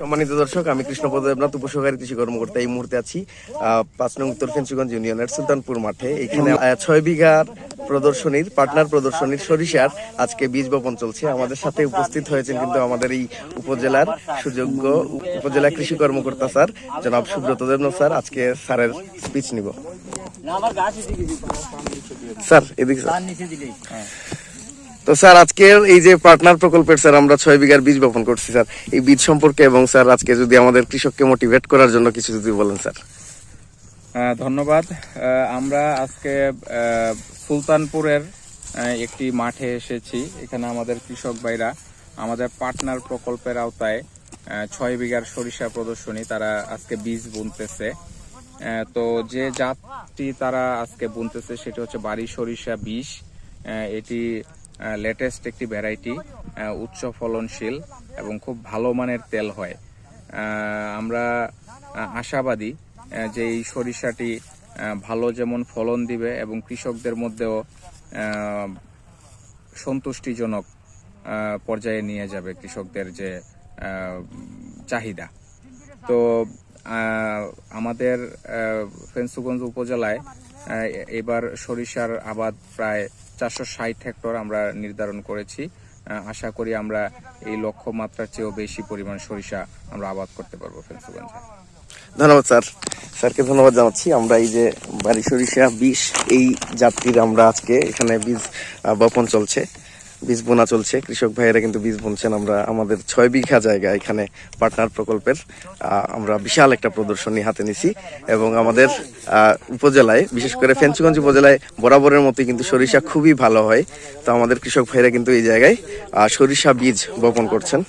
সম্মানিত দর্শক আমি কৃষ্ণপদ দেবনাথ উপসহকারী কৃষি কর্মকর্তা এই মুহূর্তে আছি পাঁচ নং উত্তর ফেন্সিগঞ্জ ইউনিয়নের সুলতানপুর মাঠে। এখানে ছয় বিঘার প্রদর্শনীর পার্টনার প্রদর্শনীর সরিষার আজকে বীজ বপন চলছে। আমাদের সাথে উপস্থিত হয়েছেন কিন্তু আমাদের এই উপজেলার সুযোগ্য উপজেলা কৃষি কর্মকর্তা স্যার জনাব সুব্রত দেবনাথ স্যার। আজকে স্যারের স্পিচ নিব। স্যার এদিকে স্যার। তো স্যার, আজকের এই যে পার্টনার প্রকল্পের স্যার, আমরা ছয় বিঘার বীজ বপন করছি স্যার। এই বীজ সম্পর্কে এবং স্যার, আজকে যদি আমাদের কৃষককে মোটিভেট করার জন্য কিছু যদি বলেন স্যার। ধন্যবাদ। আমরা আজকে সুলতানপুরের একটি মাঠে এসেছি। এখানে আমাদের কৃষক ভাইরা, আমাদের পার্টনার প্রকল্পের আওতায় ছয় বিঘার সরিষা প্রদর্শনী তারা আজকে বীজ বুনতেছে। তো যে জাতটি তারা আজকে বুনতেছে, সেটি হচ্ছে বাড়ি সরিষা বিষ এটি লেটেস্ট একটি ভ্যারাইটি উচ্চ ফলনশীল এবং খুব ভালো মানের তেল হয়। আমরা আশাবাদী যে এই সরিষাটি ভালো যেমন ফলন দিবে এবং কৃষকদের মধ্যেও সন্তুষ্টিজনক পর্যায়ে নিয়ে যাবে কৃষকদের যে চাহিদা। তো আমাদের ফেন্সুগঞ্জ উপজেলায় এবার সরিষার আবাদ প্রায় চারশো ষাট হেক্টর আমরা নির্ধারণ করেছি। আশা করি আমরা এই লক্ষ্যমাত্রার চেয়েও বেশি পরিমাণ সরিষা আমরা আবাদ করতে পারব ফেন্সুগঞ্জে। ধন্যবাদ, স্যার। স্যারকে ধন্যবাদ জানাচ্ছি। আমরা এই যে বাড়ি সরিষা বিষ, এই জাতির আমরা আজকে এখানে বীজ বপন চলছে। বীজ বোনা চলছে। কৃষক ভাইয়েরা কিন্তু বীজ বুনছেন। আমরা আমাদের ছয় বিঘা জায়গা এখানে পার্টনার প্রকল্পের আমরা বিশাল একটা প্রদর্শনী হাতে নিছি এবং আমাদের উপজেলায়, বিশেষ করে ফেঞ্চুগঞ্জ উপজেলায় বরাবরের মতোই কিন্তু সরিষা খুবই ভালো হয়। তো আমাদের কৃষক ভাইয়েরা কিন্তু এই জায়গায় সরিষা বীজ বপন করছেন।